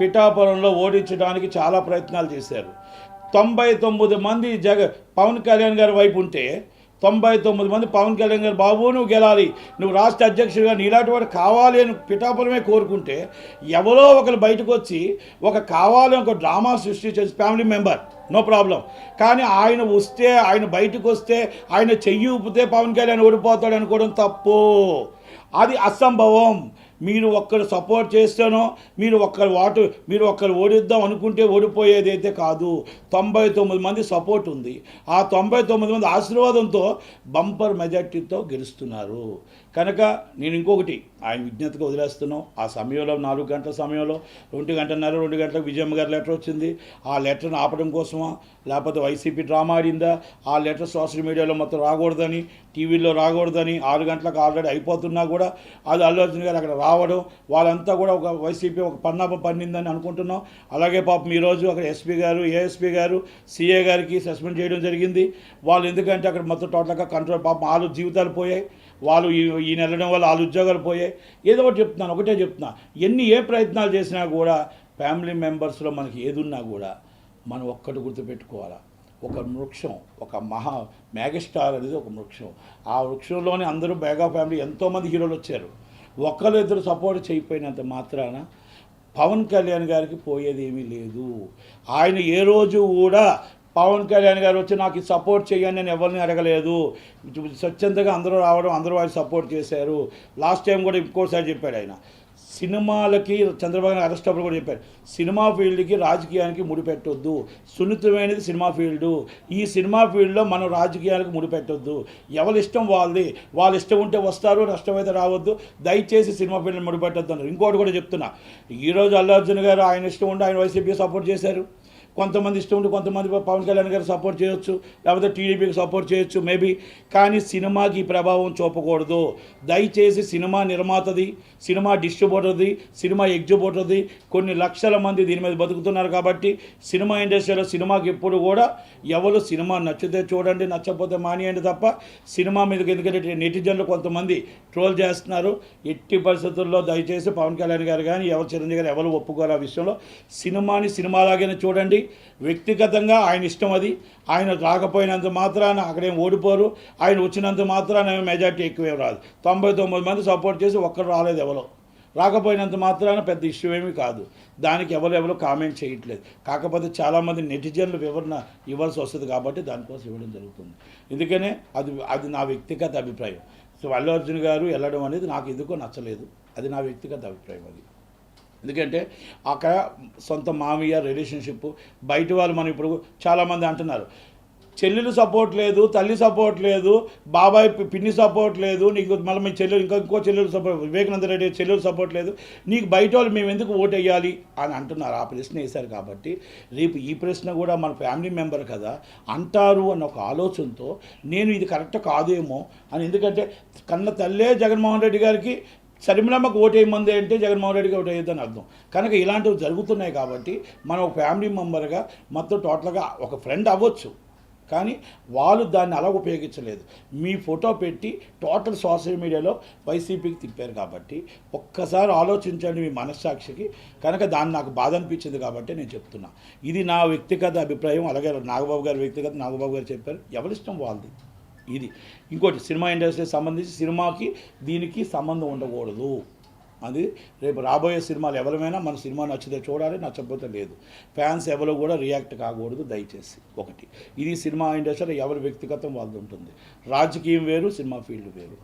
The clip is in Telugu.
పిఠాపురంలో ఓడించడానికి చాలా ప్రయత్నాలు చేశారు. తొంభై తొమ్మిది మంది జగ పవన్ కళ్యాణ్ గారి వైపు ఉంటే తొంభై తొమ్మిది మంది పవన్ కళ్యాణ్ గారు బాబు నువ్వు గెలాలి. నువ్వు రాష్ట్ర అధ్యక్షుడిగా నీలాంటి వాడు కావాలి అని పిఠాపురమే కోరుకుంటే ఎవరో ఒకరు బయటకు వచ్చి ఒక కావాలి ఒక డ్రామా సృష్టించేసి ఫ్యామిలీ మెంబర్ నో ప్రాబ్లం. కానీ ఆయన వస్తే ఆయన బయటకు వస్తే ఆయన చెయ్యి ఊపితే పవన్ కళ్యాణ్ ఓడిపోతాడు అనుకోవడం తప్పు. అది అసంభవం. మీరు ఒక్కరు సపోర్ట్ చేస్తేనో మీరు ఒక్కరు ఓటు మీరు ఒక్కరు ఓడిద్దాం అనుకుంటే ఓడిపోయేది అయితే కాదు. తొంభై తొమ్మిది మంది సపోర్ట్ ఉంది. ఆ తొంభై తొమ్మిది మంది ఆశీర్వాదంతో బంపర్ మెజార్టీతో గెలుస్తున్నారు. కనుక నేను ఇంకొకటి ఆయన విజ్ఞతగా వదిలేస్తున్నాం. ఆ సమయంలో నాలుగు గంటల సమయంలో రెండు గంటన్నర రెండు గంటలకు విజయమ్మ గారి లెటర్ వచ్చింది. ఆ లెటర్ని ఆపడం కోసమా? లేకపోతే వైసీపీ డ్రామా ఆడిందా? ఆ లెటర్ సోషల్ మీడియాలో మొత్తం రాకూడదని టీవీలో రాకూడదని ఆరు గంటలకు ఆల్రెడీ అయిపోతున్నా కూడా అది అల్లు అర్జున్ గారు అక్కడ రావడం వాళ్ళంతా కూడా ఒక వైసీపీ ఒక పన్నాపం పన్నిందని అనుకుంటున్నాం. అలాగే పాపం ఈరోజు అక్కడ ఎస్పీ గారు ఏఎస్పీ గారు సిఏ గారికి సస్పెండ్ చేయడం జరిగింది. వాళ్ళు ఎందుకంటే అక్కడ మొత్తం టోటల్గా కంట్రోల్ పాపం వాళ్ళు జీవితాలు పోయాయి. వాళ్ళు ఈ వెళ్ళడం వల్ల వాళ్ళ ఉద్యోగాలు పోయాయి. ఏదో ఒకటి చెప్తున్నాను ఒకటే చెప్తున్నా. ఎన్ని ఏ ప్రయత్నాలు చేసినా కూడా ఫ్యామిలీ మెంబర్స్లో మనకి ఏదున్నా కూడా మనం ఒక్కటి గుర్తుపెట్టుకోవాలా. ఒక వృక్షం ఒక మహా మెగాస్టార్ అనేది ఒక వృక్షం ఆ వృక్షంలోనే అందరూ బేగా ఫ్యామిలీ ఎంతోమంది హీరోలు వచ్చారు. ఒకరు ఇద్దరు సపోర్ట్ చేయకపోయినంత మాత్రాన పవన్ కళ్యాణ్ గారికి పోయేది ఏమీ లేదు. ఆయన ఏ రోజు కూడా పవన్ కళ్యాణ్ గారు వచ్చి నాకు సపోర్ట్ చేయండి నేను ఎవరిని అడగలేదు. స్వచ్ఛందంగా అందరూ రావడం అందరూ వాళ్ళు సపోర్ట్ చేశారు. లాస్ట్ టైం కూడా ఇంకోసారి చెప్పాడు ఆయన. సినిమాలకి చంద్రబాబు నాయుడు అరెస్ట్ అప్పుడు కూడా చెప్పారు. సినిమా ఫీల్డ్కి రాజకీయానికి ముడిపెట్టొద్దు. సున్నితమైనది సినిమా ఫీల్డు. ఈ సినిమా ఫీల్డ్లో మనం రాజకీయాలకు ముడిపెట్టొద్దు. ఎవరి ఇష్టం వాళ్ళది. వాళ్ళ ఇష్టం ఉంటే వస్తారు నష్టమైతే రావద్దు. దయచేసి సినిమా ఫీల్డ్ని ముడిపెట్టొద్దు అన్నారు. ఇంకోటి కూడా చెప్తున్నా. ఈరోజు అల్లు అర్జున్ గారు ఆయన ఇష్టం ఉండి ఆయన వైసీపీ సపోర్ట్ చేశారు. కొంతమంది ఇష్టం ఉంటే కొంతమంది పవన్ కళ్యాణ్ గారు సపోర్ట్ చేయొచ్చు లేకపోతే టీడీపీకి సపోర్ట్ చేయొచ్చు మేబీ కానీ సినిమాకి ఈ ప్రభావం చూపకూడదు. దయచేసి సినిమా నిర్మాతది సినిమా డిస్ట్రిబ్యూటర్ది సినిమా ఎగ్జిబ్యూటర్ది కొన్ని లక్షల మంది దీని మీద బతుకుతున్నారు కాబట్టి సినిమా ఇండస్ట్రీలో సినిమాకి ఎప్పుడు కూడా ఎవరు సినిమా నచ్చితే చూడండి నచ్చకపోతే మానేయండి తప్ప సినిమా మీదకి ఎందుకంటే నెటిజన్లు కొంతమంది ట్రోల్ చేస్తున్నారు. ఎట్టి పరిస్థితుల్లో దయచేసి పవన్ కళ్యాణ్ గారు కానీ ఎవరు చిరంజీవి గారు ఎవరు ఒప్పుకోరు ఆ విషయంలో. సినిమాని సినిమాలాగానే చూడండి వ్యక్తిగతంగా ఆయన ఇష్టం అది. ఆయన రాకపోయినంత మాత్రాన అక్కడేం ఓడిపోరు. ఆయన వచ్చినంత మాత్రాన మెజార్టీ ఎక్కువే రాదు. తొంభై తొమ్మిది మంది సపోర్ట్ చేసి ఒక్కరు రాలేదు ఎవరో. రాకపోయినంత మాత్రాన పెద్ద ఇష్యూ ఏమీ కాదు. దానికి ఎవరెవరు కామెంట్ చేయట్లేదు. కాకపోతే చాలామంది నెటిజన్లు వివరణ ఇవ్వాల్సి వస్తుంది కాబట్టి దానికోసం ఇవ్వడం జరుగుతుంది. ఎందుకనే అది అది నా వ్యక్తిగత అభిప్రాయం. సో అల్లు అర్జున్ గారు వెళ్ళడం అనేది నాకు ఎందుకో నచ్చలేదు. అది నా వ్యక్తిగత అభిప్రాయం అది. ఎందుకంటే అక్కడ సొంత మామయ్య రిలేషన్షిప్ బయట వాళ్ళు మనం ఇప్పుడు చాలామంది అంటున్నారు చెల్లెలు సపోర్ట్ లేదు తల్లి సపోర్ట్ లేదు బాబాయ్ పి- పిన్ని సపోర్ట్ లేదు నీకు మళ్ళీ మీ చెల్లెలు ఇంకా ఇంకో చెల్లెలు సపోర్ట్ వివేకానంద రెడ్డి చెల్లెలు సపోర్ట్ లేదు నీకు బయట వాళ్ళు మేము ఎందుకు ఓటు వేయాలి? అని అంటున్నారు. ఆ ప్రశ్న వేశారు కాబట్టి రేపు ఈ ప్రశ్న కూడా మన ఫ్యామిలీ మెంబర్ కదా అంటారు అన్న ఒక ఆలోచనతో నేను ఇది కరెక్ట్ కాదేమో అని. ఎందుకంటే కన్న తల్లే జగన్మోహన్ రెడ్డి గారికి షర్మిలమ్మకు ఓటు అంటే జగన్మోహన్ రెడ్డికి ఓటు వేయద్దని అర్థం. కనుక ఇలాంటివి జరుగుతున్నాయి కాబట్టి మనం ఒక ఫ్యామిలీ మెంబర్గా మొత్తం టోటల్గా ఒక ఫ్రెండ్ అవ్వచ్చు. కానీ వాళ్ళు దాన్ని అలా ఉపయోగించలేదు. మీ ఫోటో పెట్టి టోటల్ సోషల్ మీడియాలో వైసీపీకి తిప్పారు కాబట్టి ఒక్కసారి ఆలోచించండి మీ మనస్సాక్షికి. కనుక దాన్ని నాకు బాధ అనిపించింది కాబట్టి నేను చెప్తున్నా. ఇది నా వ్యక్తిగత అభిప్రాయం. అలాగే నాగబాబు గారి వ్యక్తిగత నాగబాబు గారు చెప్పారు. ఎవరిష్టం వాళ్ళది? ఇది. ఇంకోటి సినిమా ఇండస్ట్రీకి సంబంధించి సినిమాకి దీనికి సంబంధం ఉండకూడదు. అది రేపు రాబోయే సినిమాలు ఎవరమైనా మన సినిమా నచ్చితే చూడాలి నచ్చకపోతే లేదు. ఫ్యాన్స్ ఎవరు కూడా రియాక్ట్ కాకూడదు దయచేసి. ఒకటి ఇది సినిమా ఇండస్ట్రీలో ఎవరి వ్యక్తిగతం వాళ్ళది ఉంటుంది. రాజకీయం వేరు సినిమా ఫీల్డ్ వేరు.